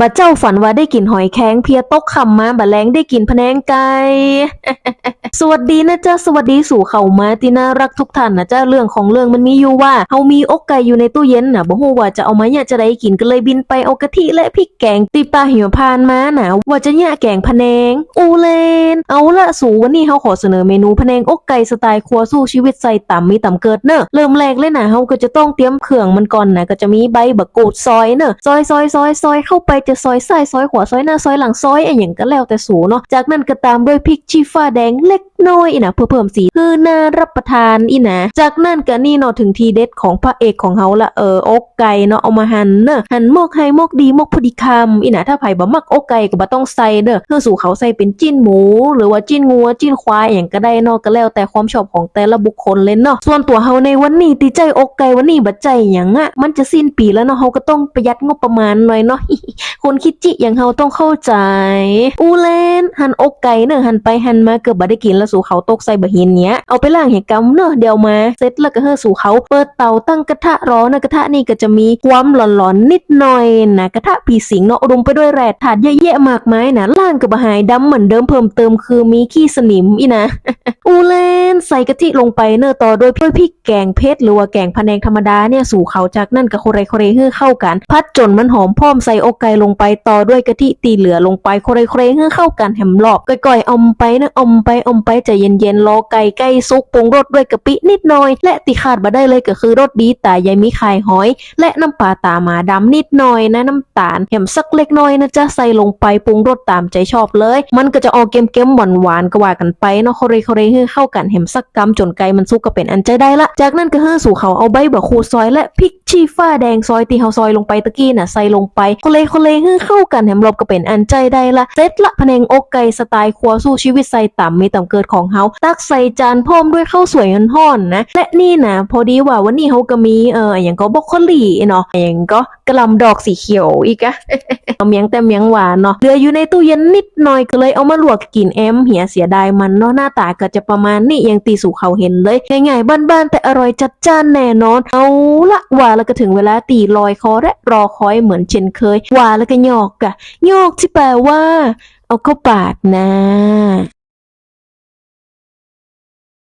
บัดเจ้าฝันว่าได้กินหอยแข็งเพียตกคำมาบัดแรงได้กินพะแนงไก่ สวัสดีนะจ๊ะสวัสดีสู่เขามาที่น่ารักทุกท่านนะจ๊ะเรื่องของเรื่องมันมีอยู่ว่าเฮามีอกไก่อยู่ในตู้เย็นนะบ่ฮู้ว่าจะเอามาเนี่ยจะได้กินก็เลยบินไปเอากะทิและพริกแกงติปลาหิมพานมานะว่าจะเนี่ยแกงพะแนงอูเลน เอาละสู่วันนี้เฮาขอเสนอเมนูพะแนงอกไก่สไตล์ครัวสู้ชีวิตใส่ต่ำมีต่ำเกิดเนอะเริ่มแรกเลยนะเฮาก็จะต้องเตรียมเครื่องมันก่อนนะก็จะมีใบบักกูดซอยเนอะซอยซอยซอยซอยเข้าไปจะซอยซ้ายซอยขวาซอยหน้าซอยหลังซอยไอ้หยังก็แล้วแต่สูเนาะจากนั้นก็ตามด้วยพริกชี้ฟ้าแดงเล็กน้อยอีนะเพื่อเพิ่มสีคือน่ารับประทานอีนะจากนั้นก็นี่เนาะถึงทีเด็ดของพระเอกของเฮาละเอออกไก่เนาะเอามาหั่นเนอะหั่นมอกให้มอกดีมอกพอดีคำอีนะถ้าไผบ่มักอกไก่ก็บ่ต้องใส่เด้อเพื่อสู่เขาใส่เป็นจิ้นหมู หรือว่าจิ้นงัวจิ้นควายอย่างก็ได้เนาะก็แล้วแต่ความชอบของแต่ละบุคคลเลยเนาะส่วนตัวเฮาในวันนี้ติใจอกไก่วันนี้บัดใจหยังอะมันจะสิ้นปีแล้วเนาะเฮาก็ต้องประหยัดงบประมาณหน่อยเนาะ คนคิดจิอย่างเฮาต้องเข้าใจ อูเลนหันอกไก่เนอะหันไปหันมาเกือบบ่ได้กินแล้วสู่เขาตกใส่บะหินเนี้ยเอาไปล้างให้กำเนอะเดี๋ยวมาเสร็จแล้วก็เฮอสู่เขาเปิดเตาตั้งกระทะร้อนนะกระทะนี่ก็จะมีความหลอนๆนิดหน่อยนะกระทะผีสิงเนาะอุดมไปด้วยแร่ธาตุเยอะแยะมากมายนะล่างก็บ่หายดำเหมือนเดิมเพิ่มเติมคือมีขี้สนิมอีนะอูเลนใส่กะทิลงไปเนอะต่อด้วยพริกแกงเพชรหรือว่าแกงพะแนงธรรมดาเนี่ยสู่เขาจากนั่นกับโคเรโคเรให้เข้ากัน พัดจนมันหอมพร้อมใส่อกไก่ลงไปต่อด้วยกะทิตีเหลือลงไปโคเรโคเรให้เข้ากันแหมหลอบก่อยๆอมไปนะอมไปอมไปใจเย็นๆรอไก่ใกล้สุกปรุงรสด้วยกะปินิดหน่อย และติขาดมาได้เลยก็คือรสดีแต่ยายมีไข่หอย และน้ำปลาตาหมาดำนิดหน่อยนะน้ำตาลแหมสักเล็กน้อยนะจ๊ะใส่ลงไปปรุงรสตามใจชอบเลย มันก็จะออกเค็มๆหวานๆก็ว่ากันไปเนาะโคเรโคเรให้เข้ากันแหมสักกำจนไก่มันสุกก็เป็นอันใจได้ละ จากนั้นก็เฮือสู่เขาเอาใบบะคูซอยและพริกชี้ฟ้าแดงซอยตีเฮาซอยลงไปตะกี้น่ะใส่ลงไปโคเลโคเลให้เข้ากันแหมรอบก็เป็นอันใจได้ละเสร็จละพะแนงอกไก่สไตล์ครัวสู้ชีวิตใส่ต่ำมีต่ำเกิดของเฮาตักใส่จานพร้อมด้วยข้าวสวยห่อนๆนะ และนี่นะพอดีว่าวันนี้เฮาก็มีเอออย่างก็บรอกโคลีเนาะอย่างก็กระลำดอกสีเขียวอีกอะเมียงแต่เมียงหวานเนาะเหลืออยู่ในตู้เย็นนิดหน่อยก็เลยเอามาลวกกินแอมเหียเสียดายมันเนาะหน้าตาก็จะประมาณนี้ยังตีสู่เขาเห็นเลยง่ายๆบ้านๆแต่อร่อยจัดจ้านแน่นอน เอาละว่าแล้วก็ถึงเวลาตีลอยคอและรอคอยเหมือนเช่นเคยว่าแล้วก็หยอกกะหยอกที่แปลว่า เอาเข้าปากนะ